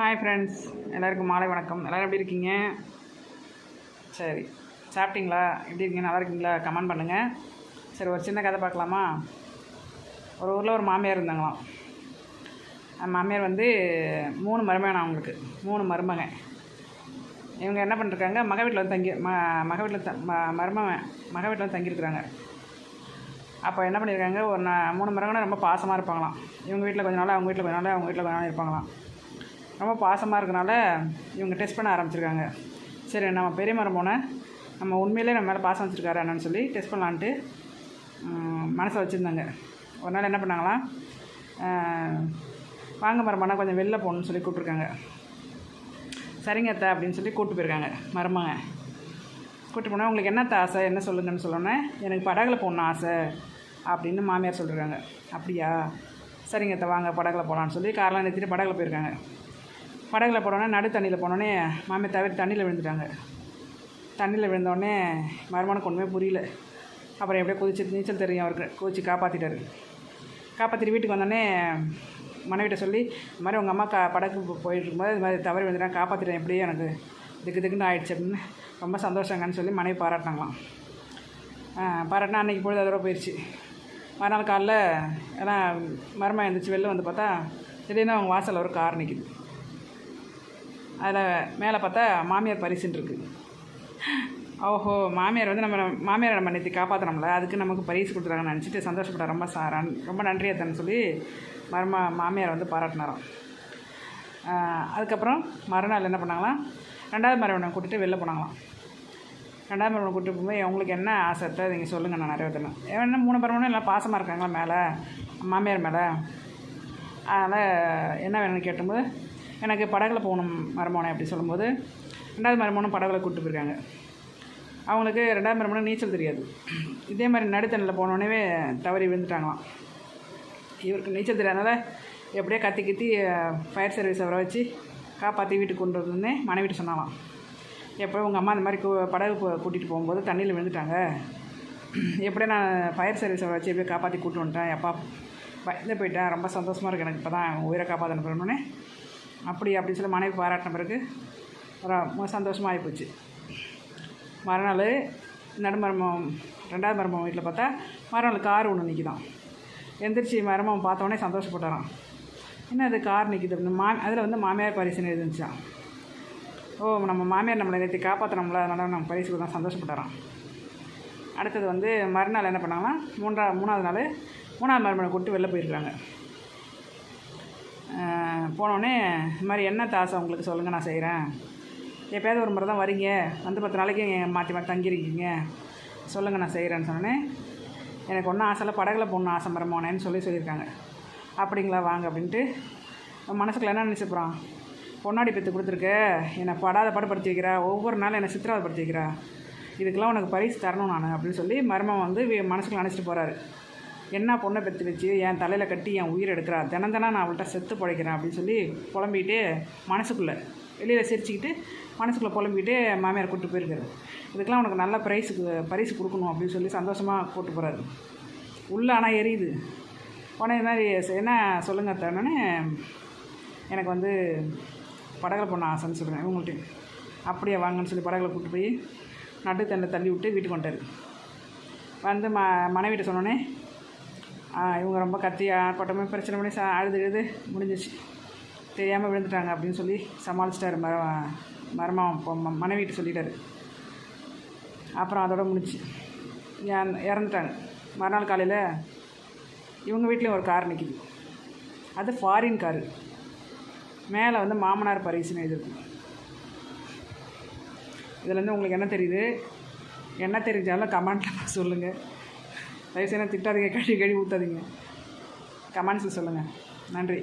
Hi friends எல்லாருக்கும் மாலை வணக்கம். எல்லோரும் எப்படி இருக்கீங்க? சரி. சாப்பிட்டீங்களா? எப்படி இருக்கீங்க? நல்லா இருக்கீங்களா? கமெண்ட் பண்ணுங்கள் சரி ஒரு சின்ன கதை பார்க்கலாமா? ஒரு ஊரில் ஒரு மாமியார் இருந்தாங்களாம். அந்த மாமியார் வந்து மூணு மருமகன் அவங்களுக்கு. மூணு மருமக. இவங்க என்ன பண்ணிருக்காங்க? மக வீட்டில் வந்து தங்கி ம மக வீட்டில் த ம மருமகன் மக வீட்டில் வந்து தங்கியிருக்கிறாங்க. அப்போ என்ன பண்ணியிருக்காங்க? ஒரு நா மூணு மரங்களும் ரொம்ப பாசமாக இருப்பாங்களாம். இவங்க வீட்டில் கொஞ்ச நாள் அவங்க வீட்டில் கொஞ்ச நாள் அவங்க வீட்டில் கொஞ்ச நாள் இருப்பாங்களாம். ரொம்ப பாசமாக இருக்கனால இவங்க டெஸ்ட் பண்ண ஆரம்பிச்சிருக்காங்க. சரி நம்ம பெரிய மரம் போனேன் நம்ம உண்மையிலே நம்ம மேலே பாசம் வச்சுருக்காரு என்னன்னு சொல்லி டெஸ்ட் பண்ணலான்ட்டு மனசில் வச்சுருந்தாங்க. ஒரு நாள் என்ன பண்ணாங்களாம் வாங்க மரமானா கொஞ்சம் வெளில போகணுன்னு சொல்லி கூப்பிட்ருக்காங்க சரிங்க அத்தை அப்படின்னு சொல்லி கூப்பிட்டு போயிருக்காங்க மருமங்க கூப்பிட்டு போனால் உங்களுக்கு என்னத்த ஆசை? என்ன சொல்லுங்கன்னு சொல்லணுன்னே எனக்கு படகுல போகணும் ஆசை அப்படின்னு மாமியார் சொல்லியிருக்காங்க அப்படியா? சரிங்க அத்தை வாங்க படகுல போகலான்னு சொல்லி காரெலாம் நிறுத்திட்டு படகுல போயிருக்காங்க. படகுல போனோடனே நடு தண்ணியில் போனோடனே மாமியார் தவிர தண்ணியில் விழுந்துட்டாங்க. தண்ணியில் விழுந்தோடனே மருமனுக்கு ஒன்றுமே புரியல. அப்புறம் எப்படியோ குதிச்சு நீச்சல் தெரியும் அவருக்கு. குதிச்சு காப்பாற்றிட்டாரு காப்பாற்றிட்டு வீட்டுக்கு வந்தோடனே மனைவிட்ட சொல்லி இந்த மாதிரி உங்கள் அம்மா கா படகு போ- போயிட்டு இருக்கும்போது இது மாதிரி தவறி விழுந்துட்டா காப்பாற்றிட்டேன் எப்படியே எனக்கு திக்கு திக்குன்னு ஆயிடுச்சு அப்படின்னு ரொம்ப சந்தோஷங்கன்னு சொல்லி மனைவி பாராட்டினாங்களாம். பாராட்டினா அன்றைக்கி பொழுது அதோட போயிடுச்சு மறுநாள் காலைல ஏன்னா மருமகன் எழுந்திரிச்சு வெளில வந்து பார்த்தா திடீர்னு அவங்க வாசலில் ஒரு கார் நிற்கிது அதில் மேலே பார்த்தா மாமியார் பரிசுன்னு இருக்குது ஓஹோ மாமியார் வந்து நம்ம மாமியாரை நம்ம நேற்று காப்பாற்றினோம்ல அதுக்கு நமக்கு பரிசு கொடுத்துருக்காங்கன்னு நினச்சிட்டு சந்தோஷப்பட்டேன் ரொம்ப சா ரொம்ப நன்றி அத்தன்னு சொல்லி மரும மாமியார் வந்து பாராட்டினாராம். அதுக்கப்புறம் மறுநாள் என்ன பண்ணாங்களாம்? ரெண்டாவது மருமனை கூட்டிட்டு வெளில போனாங்களாம். ரெண்டாவது மருமனை கூட்டிட்டு போகும்போது உங்களுக்கு என்ன ஆசை நீங்கள் சொல்லுங்கள் நான் நிறைவேற்றணும் ஏன்னா மூணு மருமனும் எல்லாம் பாசமாக இருக்காங்களா மேலே? மாமியார் மேலே? அதனால் என்ன வேணும்னு கேட்டும்போது எனக்கு படகுல போகணும் மருமோனை அப்படி சொல்லும்போது ரெண்டாவது மருமோனும் படகுல கூப்பிட்டு போயிருக்காங்க. அவங்களுக்கு ரெண்டாவது மருமனும் நீச்சல் தெரியாது. இதே மாதிரி நடுத்தண்ணில் போனோடனே தவறி விழுந்துட்டாங்களாம். இவருக்கு நீச்சல் தெரியாதனால எப்படியோ கத்தி கத்தி ஃபயர் சர்வீஸை வர வச்சு காப்பாற்றி வீட்டுக்கு கொண்டு வந்தோடனே மனைவிட்டு சொன்னாலாம் எப்போ உங்கள் அம்மா இந்த மாதிரி கூ- படகு கூட்டிகிட்டு போகும்போது தண்ணியில் விழுந்துட்டாங்க. எப்படியோ நான் ஃபயர் சர்வீஸை வர வச்சு எப்படியோ காப்பாற்றி கூட்டு வந்துட்டேன். எப்பா பயந்து போயிட்டேன். ரொம்ப சந்தோஷமாக இருக்குது எனக்கு. இப்போ தான் உயிரை காப்பாற்றின பிறகுனே அப்படி அப்படின்னு சொல்லி மனைவி பாராட்டின பிறகு சந்தோஷமாக ஆகிப்போச்சு மறுநாள் நடுமரமம் ரெண்டாவது மரமம் வீட்டில் பார்த்தா மறுநாள் கார் ஒன்று நிற்கிதான் எந்திரிச்சி மரமம் பார்த்தோன்னே சந்தோஷப்பட்டுறான் என்ன அது கார் நிற்கிது அப்படின்னு மா அதில் வந்து மாமியார் பரிசுன்னு இருந்துச்சான் ஓ நம்ம மாமியார் நம்மளை நேற்று காப்பாற்றினோம்ல அதனால நம்ம பரிசுக்கு தான் சந்தோஷப்பட்டாராம். அடுத்தது வந்து மறுநாள் என்ன பண்ணாங்கன்னா மூன்றா மூணாவது நாள் மூணாவது மருமனை கூப்பிட்டு வெளில போயிருக்காங்க. போனோடனே இது மாதிரி என்ன தாசை உங்களுக்கு சொல்லுங்கள் நான் செய்கிறேன் எப்பயாவது ஒரு முறை தான் வரீங்க. வந்து பத்து நாளைக்கு மாற்றி மாற்றி தங்கியிருக்கீங்க. சொல்லுங்கள் நான் செய்கிறேன்னு சொன்னோன்னே எனக்கு ஒன்றும் ஆசையில் படகுல போகணும் ஆசை மரமோனேன்னு சொல்லி சொல்லியிருக்காங்க. அப்படிங்களா வாங்க அப்படின்ட்டு மனசுக்குள்ள என்ன நினச்சிப்புறான் பொன்னாடி பெற்று கொடுத்துருக்க. என்னை படாத படப்படுத்தி வைக்கிறா. ஒவ்வொரு நாளும் என்னை சித்திரவதைப்படுத்தி வைக்கிறா. இதுக்கெல்லாம் உனக்கு பரிசு தரணும் நான் அப்படின்னு சொல்லி மர்மம் வந்து மனசுக்குள்ள நினச்சிட்டு போகிறாரு என்ன பொண்ணை பெற்று வச்சு என் தலையில் கட்டி என் உயிர் எடுக்கிறா. தினம் தினம் நான் அவள்கிட்ட செத்து பிழைக்கிறேன் அப்படின்னு சொல்லி புலம்பிக்கிட்டு மனசுக்குள்ளே வெளியில் சிரிச்சுக்கிட்டு மனசுக்குள்ளே புலம்பிக்கிட்டு மாமியார் கூப்பிட்டு போயிருக்காரு. இதுக்கெல்லாம் உனக்கு நல்ல ப்ரைஸுக்கு பரிசு கொடுக்கணும் அப்படின்னு சொல்லி சந்தோஷமாக கூப்பிட்டு போகிறாரு உள்ளே ஆனால் எரியுது. உடனே இது மாதிரி என்ன சொல்லுங்க தானே எனக்கு வந்து படகுல போன ஆசைன்னு சொல்கிறேன் இவங்கள்ட்ட. அப்படியே வாங்கன்னு சொல்லி படகுல கூப்பிட்டு போய் நடு தண்ணில் தள்ளி விட்டு வீட்டுக்கு வந்துட்டார். வந்து ம மனைவிட்ட சொன்னோன்னே இவங்க ரொம்ப கத்தி ஆர்ப்பாட்டமே பிரச்சனை பண்ணி சா அழுது அழுது முடிஞ்சிச்சு தெரியாமல் விழுந்துட்டாங்க அப்படின்னு சொல்லி சமாளிச்சிட்டாரு மர மரமா மனைவிட்டு சொல்லிட்டாரு. அப்புறம் அதோட முடிச்சு இறந்துட்டாங்க. மறுநாள் காலையில் இவங்க வீட்லேயும் ஒரு கார் நிற்கிது அது ஃபாரின் காரு மேலே வந்து மாமனார் பரிசுன்னு எழுதிருக்கு இதுலேருந்து உங்களுக்கு என்ன தெரியுது? என்ன தெரிஞ்சாலும் கமெண்ட்டில் சொல்லுங்கள் தயவுசெய்து திட்டாதீங்க. கழுவி கழுவி ஊற்றாதீங்க கமெண்ட்ஸில் சொல்லுங்கள் நன்றி.